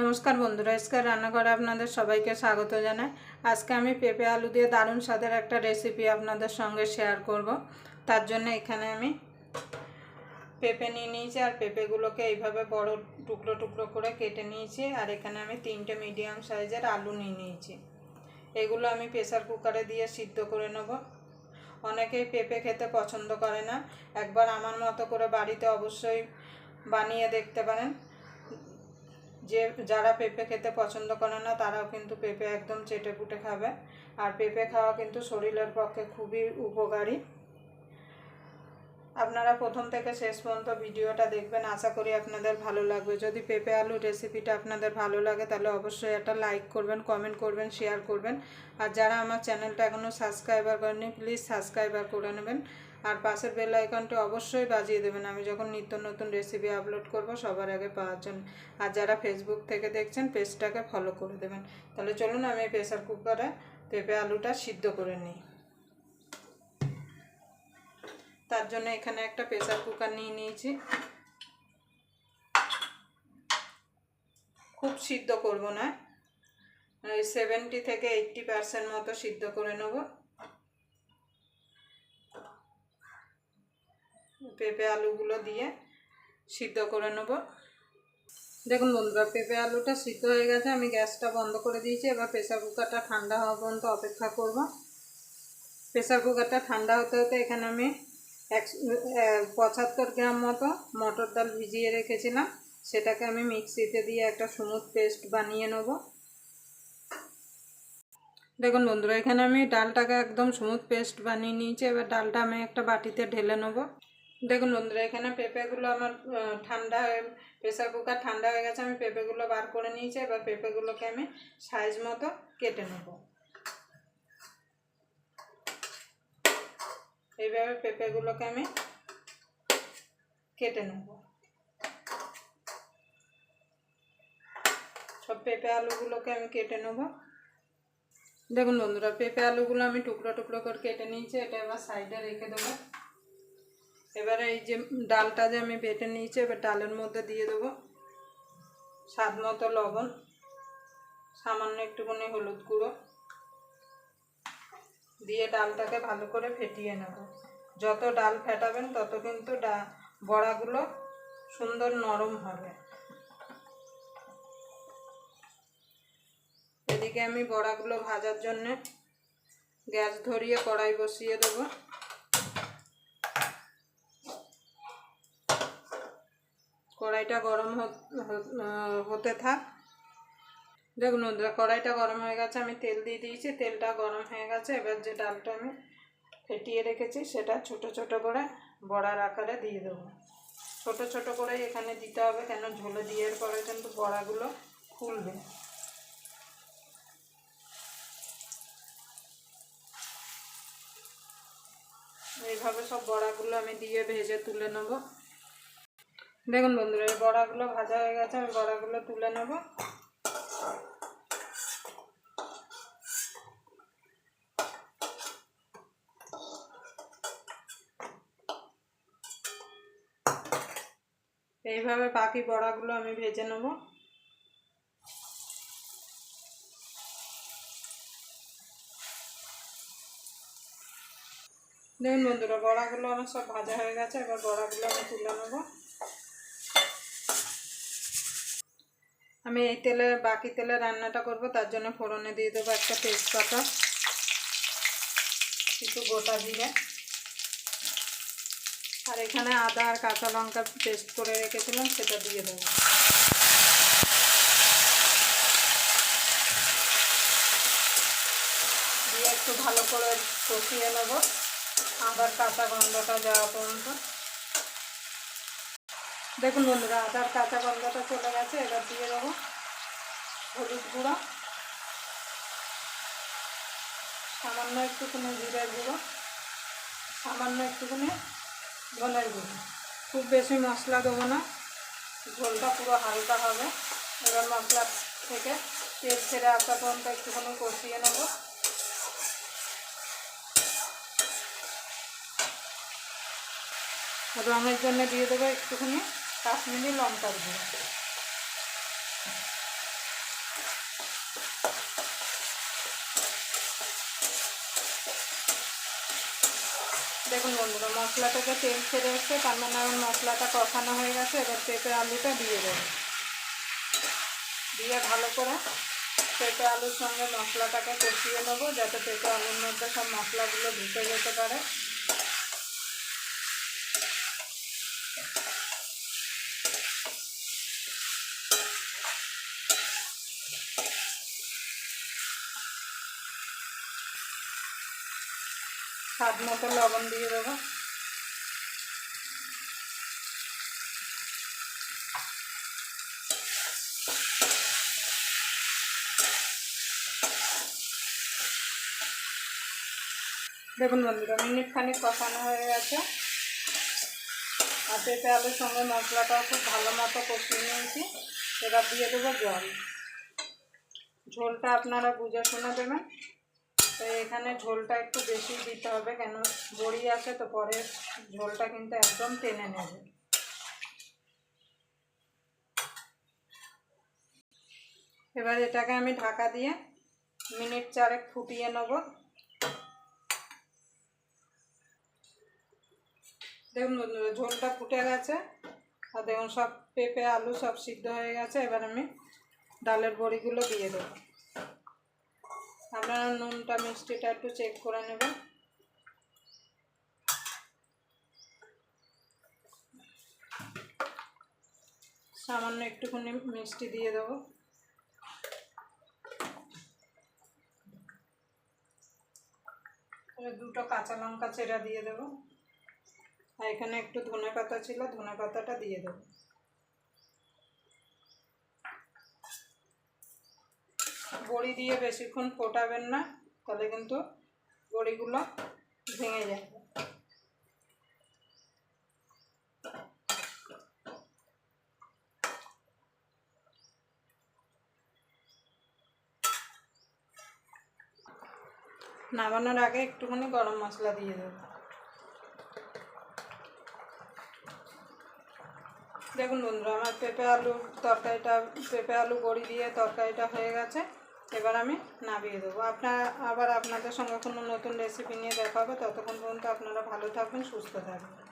নমস্কার বন্ধুরা আজকে রান্নাঘরে আপনাদের সবাইকে স্বাগত জানাই। আজকে আমি পেঁপে আলু দিয়ে দারুণ স্বাদের একটা রেসিপি আপনাদের সঙ্গে শেয়ার করব। তার জন্য এখানে আমি পেঁপে নিয়ে নিয়েছি আর পেঁপেগুলোকে এইভাবে বড় টুকরো টুকরো করে কেটে নিয়েছি আর এখানে আমি তিনটে মিডিয়াম সাইজের আলু নিয়ে নিয়েছি। এগুলো আমি প্রেসার কুকারে দিয়ে সিদ্ধ করে নেব। অনেকেই পেঁপে খেতে পছন্দ করে না। একবার আমার মতো করে বাড়িতে অবশ্যই বানিয়ে দেখতে পারেন। যে যারা পেঁপে খেতে পছন্দ করে না, তারাও কিন্তু পেঁপে একদম চেটে পুটে খাবে। আর পেঁপে খাওয়া কিন্তু শরীরের পক্ষে খুবই উপকারী। আপনারা প্রথম থেকে শেষ পর্যন্ত ভিডিওটা দেখবেন। আশা করি আপনাদের ভালো লাগবে। যদি পেঁপে আলু রেসিপিটা আপনাদের ভালো লাগে, তাহলে অবশ্যই একটা লাইক করবেন, কমেন্ট করবেন, শেয়ার করবেন। আর যারা আমার চ্যানেলটা এখনও সাবস্ক্রাইবার করেনি প্লিজ সাবস্ক্রাইবার করে নেবেন। আর পাশের বেল আইকনটি অবশ্যই বাজিয়ে দেবেন। আমি যখন নিত্য নতুন রেসিপি আপলোড করব, সবার আগে পাওয়ার জন্য। আর যারা ফেসবুক থেকে দেখছেন পেজটাকে ফলো করে দেবেন। তাহলে চলুন, আমি প্রেসার কুকারে পেঁপে আলুটা সিদ্ধ করে নিই। তার জন্য এখানে একটা প্রেসার কুকার নিয়ে নিয়েছি। খুব সিদ্ধ করব না। সেভেন্টি থেকে এইটটি পার্সেন্ট মতো সিদ্ধ করে নেব। পেঁপে আলুগুলো দিয়ে সিদ্ধ করে নেব। দেখুন বন্ধুরা, পেঁপে আলুটা সিদ্ধ হয়ে গেছে, আমি গ্যাসটা বন্ধ করে দিয়েছি, এবার প্রেসার কুকারটা ঠান্ডা হওয়া পর্যন্ত অপেক্ষা করব। প্রেসার কুকারটা ঠান্ডা হতে হতে এখানে আমি এক পঁচাত্তর গ্রাম মতো মটর ডাল ভিজিয়ে রেখেছিলাম, সেটাকে আমি মিক্সিতে দিয়ে একটা স্মুথ পেস্ট বানিয়ে নেব। দেখুন বন্ধুরা, এখানে আমি ডালটাকে একদম স্মুথ পেস্ট বানিয়ে নিয়েছি, এবার ডালটা আমি একটা বাটিতে ঢেলে নেব। দেখুন বন্ধুরা, এখানে পেঁপেগুলো আমার ঠান্ডা হয়ে, প্রেসার কুকার ঠান্ডা হয়ে গেছে, আমি পেঁপেগুলো বার করে নিয়েছি, এবার পেঁপেগুলোকে আমি সাইজ মতো কেটে নেব। এইভাবে পেঁপেগুলোকে আমি কেটে নেব। সব পেঁপে আলুগুলোকে আমি কেটে নেব। দেখুন বন্ধুরা, পেঁপে আলুগুলো আমি টুকরো টুকরো করে কেটে নিয়েছি, এটা এবার সাইডে রেখে দেবো। এবারে এই যে ডালটা যে আমি বেটে নিয়েছি, এবার ডালের মধ্যে দিয়ে দেবো স্বাদ মতো লবণ, সামান্য একটুখানি হলুদ গুঁড়ো। দিয়ে ডালটাকে ভালো করে ফেটিয়ে নেব। যত ডাল ফেটাবেন, তত কিন্তু ডা, বড়াগুলো সুন্দর নরম হবে। এদিকে আমি বড়াগুলো ভাজার জন্যে গ্যাস ধরিয়ে কড়াই বসিয়ে দেবো। কড়াইটা গরম হতে থাক। দেখুন কড়াইটা গরম হয়ে গেছে, আমি তেল দিয়ে দিয়েছি, তেলটা গরম হয়ে গেছে। এবার যে ডালটা আমি ফেটিয়ে রেখেছি, সেটা ছোট ছোট করে বড়ার আকারে দিয়ে দেবো। ছোট ছোট করে এখানে দিতে হবে, কেন ঝোলে দিয়ে পরে কিন্তু বড়াগুলো খুলবে। এইভাবে সব বড়াগুলো আমি দিয়ে ভেজে তুলে নেব। দেখুন বন্ধুরা, এই বড়াগুলো ভাজা হয়ে গেছে, আমি বড়াগুলো তুলে নেব। এইভাবে বাকি বড়াগুলো আমি ভেজে নেব। দেখুন বন্ধুরা, বড়াগুলো আমার সব ভাজা হয়ে গেছে, এবার বড়াগুলো আমি তুলে নেব। আমি এই তেলে, বাকি তেলে রান্নাটা করব, তার জন্য ফোড়নে দিয়ে দেবো একটা তেজপাতা, একটু গোটা জিরে। আর এখানে আদা আর কাঁচা লঙ্কা পেস্ট করে রেখেছিলাম, সেটা দিয়ে দেবো। দিয়ে একটু ভালো করে কষিয়ে নেব, আদার কাঁচা গন্ধটা যাওয়া পর্যন্ত। দেখুন বন্ধুরা, আদার কাঁচা গন্ধটা চলে গেছে, এবার দিয়ে দেবো হলুদ গুঁড়ো। সামান্য একটুখানি জিরের গুঁড়ো, সামান্য একটুখানি ধনের গুঁড়ো। খুব বেশি মশলা দেবো না, ঝোলটা পুরো হালকা হবে। এবার মশলা থেকে তেল ছেড়ে আসা পর্যন্ত একটুখানি কষিয়ে নেব। রঙের জন্য দিয়ে দেবো একটুখানি কাশ্মীরি লঙ্কার গুঁড়ো দেখুন বন্ধুরা, মশলাটাকে তেল ছেড়ে এসছে তার মানে আমার মশলাটা কষানো হয়ে গেছে, এবার পেঁপে আলুটা দিয়ে দেব। দিয়ে ভালো করে পেঁপে আলুর সঙ্গে মশলাটাকে কষিয়ে নেব, যাতে পেঁপে আলুর মধ্যে সব মশলাগুলো ঢুকে যেতে পারে। স্বাদ মতো লবণ দিয়ে দেবো। দেখুন বন্ধুরা মিনিট খানিক কষানো হয়ে গেছে। আর পেঁপে আলুর সঙ্গে মশলাটাও খুব ভালো মতো কষিয়ে নিয়েছি। এবার দিয়ে দেবো জল। ঝোলটা আপনারা বুঝে শুনে দেবেন। তো এখানে ঝোলটা একটু বেশি দিতে হবে, কেন বড়ি আছে তো পরে ঝোলটা কিন্তু একদম টেনে নেবে। এবার এটাকে আমি ঢাকা দিয়ে মিনিট চারেক ফুটিয়ে নেব। দেখুন, ঝোলটা ফুটে গেছে, আর দেখুন সব পেঁপে, আলু সব সিদ্ধ হয়ে গেছে। এবার আমি ডালের বড়িগুলো দিয়ে দেবো। আপনারা নুনটা, মিষ্টিটা একটু চেক করে নেবেন সামান্য একটুখানি মিষ্টি দিয়ে দেবো। দুটো কাঁচা লঙ্কা চেরা দিয়ে দেবো। আর এখানে একটু ধনে পাতা ছিল ধনে পাতাটা দিয়ে দেবো। বড়ি দিয়ে বেশিক্ষণ ফোটাবেন না, তাহলে কিন্তু বড়িগুলো ভেঙে যাবে। নামানোর আগে একটুখানি গরম মশলা দিয়ে দেবো। দেখুন বন্ধুরা, আমার পেঁপে আলু তরকারিটা, পেঁপে আলু বড়ি দিয়ে তরকারিটা হয়ে গেছে। এবার আমি নামিয়ে দেবো। আপনার আবার আপনাদের সঙ্গে কোনো নতুন রেসিপি নিয়ে দেখা হবে। ততক্ষণ পর্যন্ত আপনারা ভালো থাকবেন, সুস্থ থাকবেন।